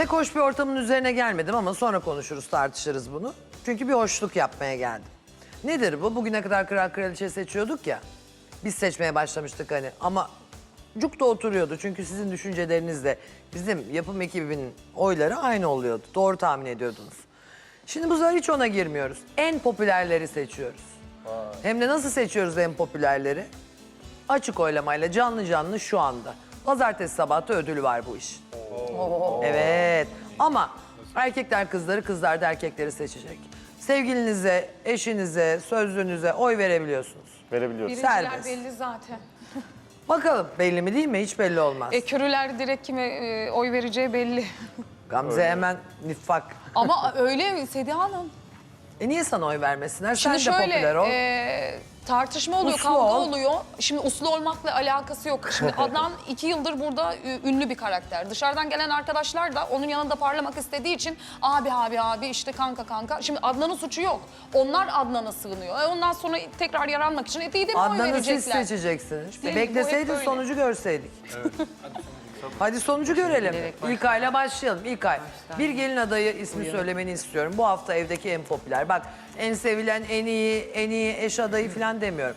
Pek hoş bir ortamın üzerine gelmedim ama sonra konuşuruz, tartışırız bunu. Çünkü bir hoşluk yapmaya geldim. Nedir bu? Bugüne kadar kral kraliçe seçiyorduk ya. Biz seçmeye başlamıştık hani ama cuk da oturuyordu. Çünkü sizin düşüncelerinizle bizim yapım ekibinin oyları aynı oluyordu. Doğru tahmin ediyordunuz. Şimdi bu sefer hiç ona girmiyoruz. En popülerleri seçiyoruz. Hem de nasıl seçiyoruz en popülerleri? Açık oylamayla canlı canlı şu anda. Pazartesi sabahı ödülü var bu iş. Evet ama erkekler kızları, kızlar da erkekleri seçecek. Sevgilinize, eşinize, sözlünüze oy verebiliyorsunuz. Verebiliyoruz. Birinciler Serbest. belli zaten. Bakalım belli mi değil mi? Hiç belli olmaz. E, körüler direkt kime e, oy vereceği belli. Gamze hemen nifak. Ama öyle mi Sediha Hanım? E niye sana oy vermesinler? Şimdi Sen de popüler şöyle ol. e, tartışma oluyor, Uslu kavga ol. oluyor. Şimdi uslu olmakla alakası yok. Şimdi Adnan iki yıldır burada ünlü bir karakter. Dışarıdan gelen arkadaşlar da onun yanında parlamak istediği için abi abi abi işte kanka kanka. Şimdi Adnan'ın suçu yok. Onlar Adnan'a sığınıyor. E, ondan sonra tekrar yaranmak için e, Didem'e oy Adnan'ı siz verecekler. seçeceksiniz. Değil, bu hep Bekleseydin böyle. sonucu görseydik. Hadi sonucu görelim. İlkay'la başlayalım. İlkay, bir gelin adayı ismi söylemeni istiyorum. Bu hafta evdeki en popüler. Bak en sevilen, en iyi, en iyi eş adayı falan demiyorum.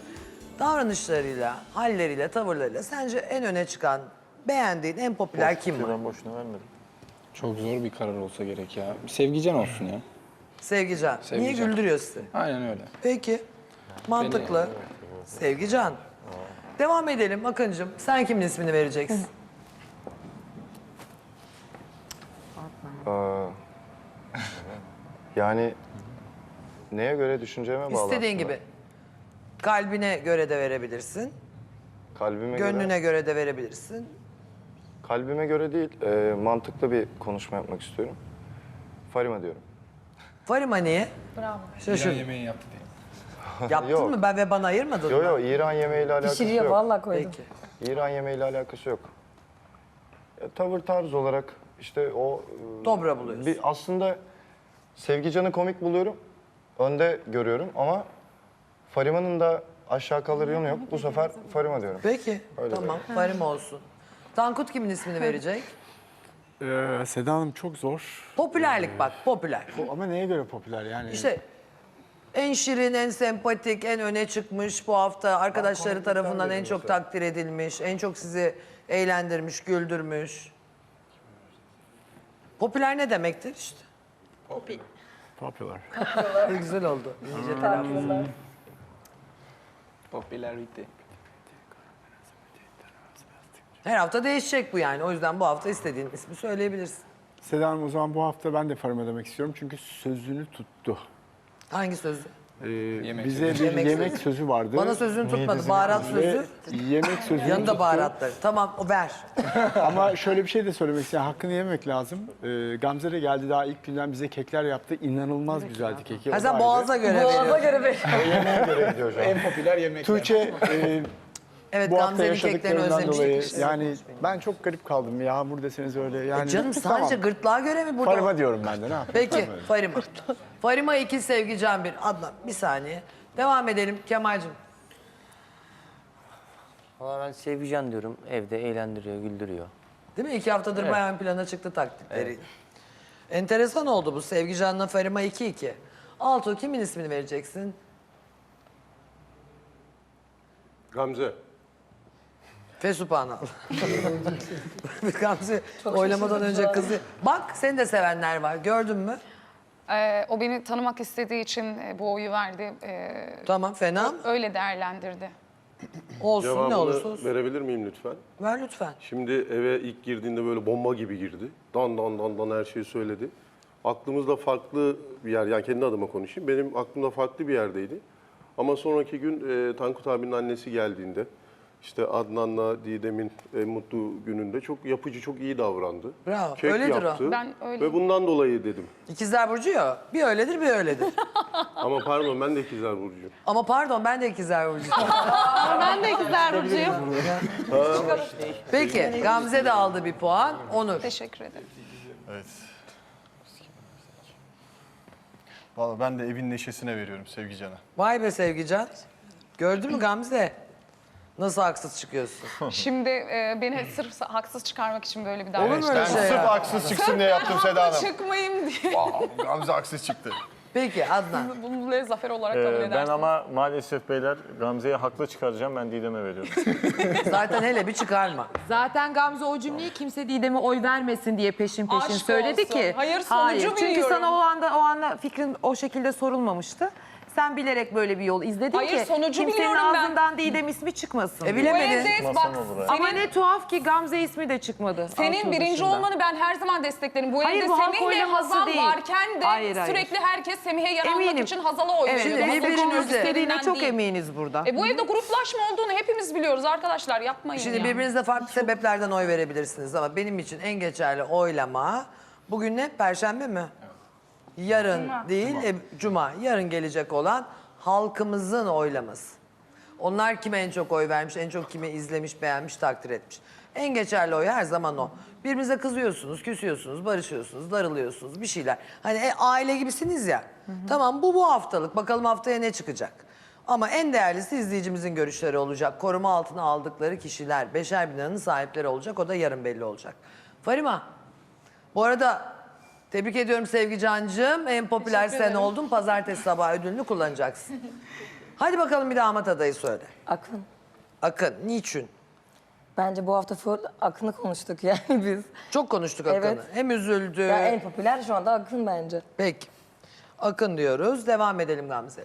Davranışlarıyla, halleriyle, tavırlarıyla sence en öne çıkan, beğendiğin en popüler kim? Ben boşuna vermedim. Çok zor bir karar olsa gerek ya. Sevgicen olsun ya. Sevgican. Niye Sevgican. güldürüyor sizi? Aynen öyle. Peki. Mantıklı. Sevgican. Devam edelim Akıncığım. Sen kimin ismini vereceksin? Aa, yani neye göre düşünceme bağlı İstediğin aslında. gibi. Kalbine göre de verebilirsin. Kalbime Gönlüne göre, göre de verebilirsin. kalbime göre değil, e, mantıklı bir konuşma yapmak istiyorum. Farima diyorum. Farima niye? Bravo. Şaşır. yemeği yaptı diye. Yaptın Yok. mı? Ben ve bana ayırmadın Yo mı? yo İran yemeğiyle alakası Pişiriyor yok. vallahi koydum. Peki. İran yemeğiyle alakası yok. Ya, tavır tarz olarak işte o... e, Dobra buluyorsun. Bir aslında Sevgican'ı komik buluyorum. Önde görüyorum ama Farima'nın da aşağı kalır yanı yok. Bu sefer Farima diyorum. Peki. Öyle tamam. Farima olsun. Tankut kimin ismini verecek? Ee, Seda Hanım çok zor. Popülerlik bak, popüler. Bu- Ama neye göre popüler yani? İşte en şirin, en sempatik, en öne çıkmış bu hafta arkadaşları tarafından en çok takdir edilmiş, en çok sizi eğlendirmiş, güldürmüş. Popüler ne demektir işte? Popular. Güzel oldu. İyice telaffuz. Popularity. Her hafta değişecek bu yani. O yüzden bu hafta istediğin ismi söyleyebilirsin. Seda Hanım o zaman bu hafta ben de Farima demek istiyorum çünkü sözünü tuttu. Hangi sözü? Ee, Yemek bize sözü. bir Yemek yemek, sözü. sözü vardı. Bana sözünü tutmadı. Baharat Ve sözü. yemek sözünü Yanında baharatları. Tamam o ver. Ama şöyle bir şey de söylemek istiyorum. Hakkını yememek lazım. Ee, Gamze de geldi daha ilk günden bize kekler yaptı. İnanılmaz güzeldi keki. O Ha da sen ayrı. boğaza göre Boğaza veriyorsun. göre an. En popüler yemekler. Tuğçe e, Evet bu hafta Gamze'nin keklerini yaşadıklarından dolayı işte. yani ben çok garip kaldım. Yağmur deseniz öyle yani. E Canım Tamam. sadece gırtlağa göre mi burada? Farima diyorum ben de ne yapayım? Peki Farima. Farima 2, Sevgi Can 1. Adnan bir saniye. Devam edelim Kemal'cim. Valla ben Sevgican diyorum. Evde eğlendiriyor, güldürüyor. Değil mi? İki haftadır bayağı plana çıktı taktikleri. Enteresan oldu bu Sevgi Can'la Farima 2-2. Altuğ kimin ismini vereceksin? Gamze. Fesuphanal. Gamze oylamadan önce kızı. Bak seni de sevenler var gördün mü? E, o beni tanımak istediği için e, bu oyu verdi. E, Tamam fena mı? öyle değerlendirdi. Olsun ne Cevabını olursa olsun. verebilir miyim lütfen? Ver lütfen. Şimdi eve ilk girdiğinde böyle bomba gibi girdi. Dan dan dan dan her şeyi söyledi. Aklımızda farklı bir yer, yani kendi adıma konuşayım. Benim aklımda farklı bir yerdeydi. Ama sonraki gün e, Tankut abinin annesi geldiğinde, işte Adnan'la Didem'in en mutlu gününde çok yapıcı, çok iyi davrandı. Bravo, Kek öyledir o. yaptı. Ben öyleyim. Ve bundan dolayı dedim. İkizler Burcu ya. Bir öyledir bir öyledir. Ama pardon ben de ikizler burcuyum. Ama pardon ben de ikizler Burcu. Ben de ikizler burcuyum. Peki Gamze de aldı bir puan. Onur. Teşekkür ederim. Vallahi ben de evin neşesine veriyorum Sevgican'a. Vay be Sevgican. Gördün mü Gamze? Nasıl haksız çıkıyorsun? Şimdi e, beni sırf haksız çıkarmak için böyle bir Olur davranış. mu öyle Ben şey sırf ya? haksız çıksın diye yaptım Seda Hanım. Çıkmayayım diye. Gamze haksız çıktı. Peki Adnan. Bunu bile zafer olarak kabul Ee, ben edersin. ama maalesef beyler Gamze'yi haklı çıkaracağım. Ben Didem'e veriyorum. Zaten hele bir çıkarma. Zaten Gamze o cümleyi kimse Didem'e oy vermesin diye peşin peşin Aşk söyledi olsun. ki. Hayır, sonucu Çünkü biliyorum. sana o anda o anda fikrin o şekilde sorulmamıştı. Sen bilerek böyle bir yol izledin Hayır, ki sonucu kimsenin biliyorum ben. ağzından Didem ismi çıkmasın. E. Bu bilemedin. evde bak olur. Ama senin, ne tuhaf ki Gamze ismi de çıkmadı. senin birinci dışında. olmanı ben her zaman desteklerim. Bu Hayır, evde bu halk Semih'le oylaması Hazal değil. varken de Hayır, hayır. sürekli herkes Semih'e yer almak Eminim. için Hazal'a oy Evet, veriyor. Masa birbirinize- konusu istediğine çok değil. eminiz burada. E bu evde gruplaşma olduğunu hepimiz biliyoruz arkadaşlar yapmayın Şimdi ya. birbirinize farklı sebeplerden oy verebilirsiniz ama benim için en geçerli oylama bugün ne? Perşembe mi? Yarın değil, e, Cuma. Yarın gelecek olan halkımızın oylaması. Onlar kime en çok oy vermiş, en çok kime izlemiş, beğenmiş, takdir etmiş. En geçerli oy her zaman o. Birbirinize kızıyorsunuz, küsüyorsunuz, barışıyorsunuz, darılıyorsunuz bir şeyler. Hani e, aile gibisiniz ya. Tamam bu bu haftalık. Bakalım haftaya ne çıkacak. Ama en değerlisi izleyicimizin görüşleri olacak. Koruma altına aldıkları kişiler, beşer bin liranın sahipleri olacak. O da yarın belli olacak. Farima, bu arada tebrik ediyorum Sevgi Cancığım. En popüler sen oldun. Pazartesi sabahı ödülünü kullanacaksın. Hadi bakalım bir damat adayı söyle. Akın. Akın, niçin? Bence bu hafta full Akın'ı konuştuk yani biz. Çok konuştuk Akın'ı. Evet. Hem üzüldü. Ya en popüler şu anda Akın bence. Peki. Akın diyoruz. Devam edelim Gamze.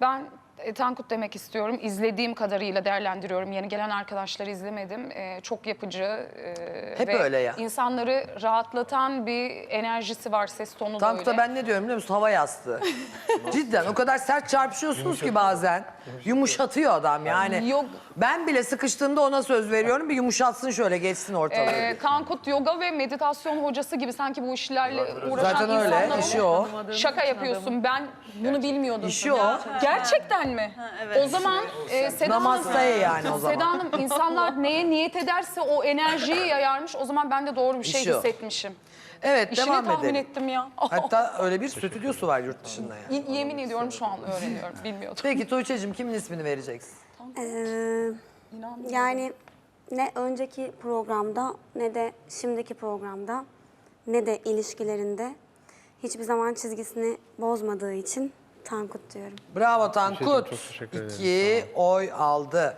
Ben e, Tankut demek istiyorum. İzlediğim kadarıyla değerlendiriyorum. Yeni gelen arkadaşları izlemedim. E, çok yapıcı e, Hep ve öyle ya. insanları rahatlatan bir enerjisi var, ses tonu da Tankut'a öyle. ben ne diyorum biliyor musun? Hava yastığı. Cidden o kadar sert çarpışıyorsunuz ki bazen. Yumuşatıyor adam yani. Yok. Ben bile sıkıştığımda ona söz veriyorum. Bir yumuşatsın şöyle geçsin ortalığı. E, Tankut yoga ve meditasyon hocası gibi sanki bu işlerle uğraşan Zaten öyle. insanlara işi o. şaka yapıyorsun. Ben bunu bilmiyordum. İşi o. Gerçekten mi? O zaman e, Seda Hanım, Namaste yani o zaman. Seda Hanım insanlar neye niyet ederse o enerjiyi yayarmış. O zaman ben de doğru bir şey İşi o. hissetmişim. Evet İşini devam tahmin edelim. ettim ya. Hatta öyle bir stüdyosu var yurt dışında yani. Y- Yemin ediyorum şu an öğreniyorum. Bilmiyordum. Peki Tuğçe'cim kimin ismini vereceksin? Ee, yani ne önceki programda ne de şimdiki programda ne de ilişkilerinde hiçbir zaman çizgisini bozmadığı için Tankut diyorum. Bravo Tankut. çok teşekkür ederim. İki oy aldı.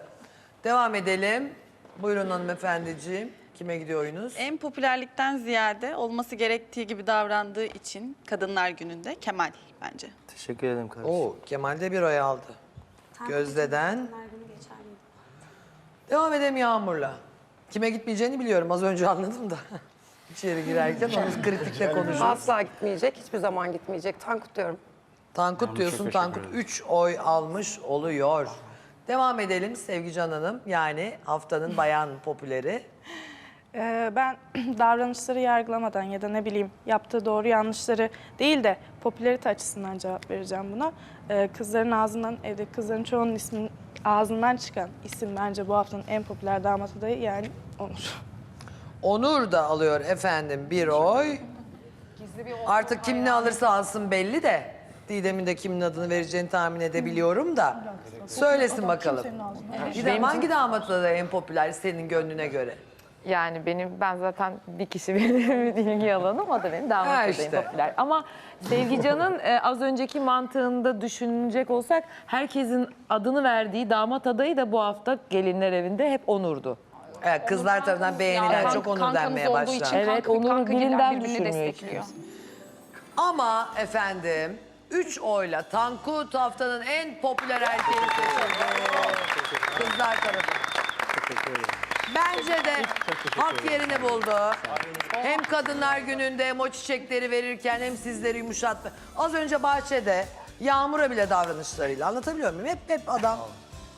Devam edelim. Buyurun hanımefendiciğim. Kime gidiyor oyunuz? En popülerlikten ziyade olması gerektiği gibi davrandığı için Kadınlar Günü'nde Kemal bence. Teşekkür ederim kardeşim. Oo, Kemal de bir oy aldı. Tankut Gözde'den. için bunlar günü geçerliydi. Devam edelim Yağmur'la. Kime gitmeyeceğini biliyorum. Az önce anladım da. İçeri girerken onu kritikle konuşuruz. Asla gitmeyecek, hiçbir zaman gitmeyecek. Tankut diyorum. Tankut diyorsun. Tankut 3 oy almış oluyor. Devam edelim Sevgican Hanım. Yani haftanın bayan popüleri. Ee, ben davranışları yargılamadan ya da ne bileyim yaptığı doğru yanlışları değil de popülerite açısından cevap vereceğim buna. Ee, kızların ağzından, evde kızların çoğunun ismin ağzından çıkan isim bence bu haftanın en popüler damat adayı yani Onur. Onur da alıyor efendim bir oy. Artık kim ne alırsa alsın belli de. Didem'in de kimin adını vereceğini tahmin edebiliyorum da. Söylesin bakalım. Didem hangi damat adayı en popüler senin gönlüne göre? Yani benim ben zaten bir kişi benim ilgi alanım o da benim damat Ha adayım işte. popüler. Ama Sevgican'ın e, az önceki mantığında düşünecek olsak herkesin adını verdiği damat adayı da bu hafta gelinler evinde hep Onur'du. Evet, kızlar tarafından beğenilen çok Onur denmeye başlar. Evet, Onur'u birinden düşünmüyor destekliyor. Ama efendim 3 oyla Tankut haftanın en popüler erkeği seçildi. Kızlar tarafı. Bence de hak yerini buldu. Hem kadınlar gününde hem o çiçekleri verirken hem sizleri yumuşattı. Az önce bahçede Yağmur'a bile davranışlarıyla anlatabiliyor muyum? Hep hep adam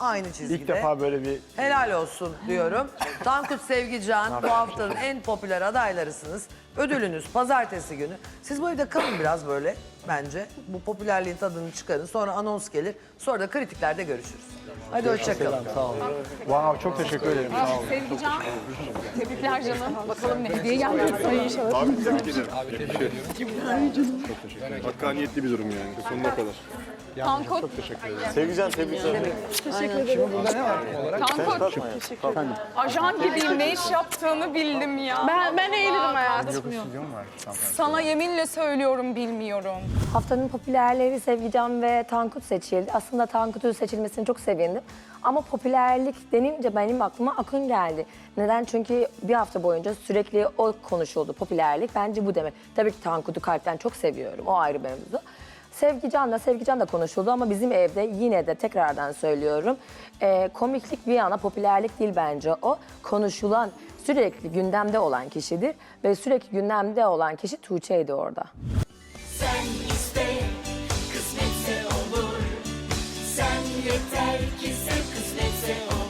aynı çizgide. İlk defa böyle bir Helal olsun diyorum. Tankut Sevgican bu haftanın en popüler adaylarısınız. Ödülünüz pazartesi günü. Siz bu evde kalın biraz böyle bence. Bu popülerliğin tadını çıkarın. Sonra anons gelir. Sonra da kritiklerde görüşürüz. Hadi hoşçakalın. sağ olun. Wow, çok teşekkür ederim. Sağ olun. Sevgican, tebrikler canım. Bakalım ne hediye geldi. Abi tebrik ederim. Hakkaniyetli bir durum yani sonuna kadar. Tankut. çok teşekkür ederim. Sevgican tebrik ederim. Tankut. Efendim? Ajan gibiyim. Ne iş yaptığını bildim ya. Ben, ben eğilirim hayatım. Var. Sana yeminle söylüyorum bilmiyorum. Haftanın popülerleri Sevgican ve Tankut seçildi. Aslında Tankut'un seçilmesine çok sevindim. Ama popülerlik denince benim aklıma Akın geldi. Neden? Çünkü bir hafta boyunca sürekli o konuşuldu popülerlik. Bence bu demek. Tabii ki Tankut'u kalpten çok seviyorum. O ayrı mevzu. Sevgican da Sevgican da konuşuldu ama bizim evde yine de tekrardan söylüyorum. eee, komiklik bir yana popülerlik değil bence o. Konuşulan sürekli gündemde olan kişidir ve sürekli gündemde olan kişi Tuğçe'ydi orada. Sen iste, kısmetse olur. Sen yeter ki sev, kısmetse olur.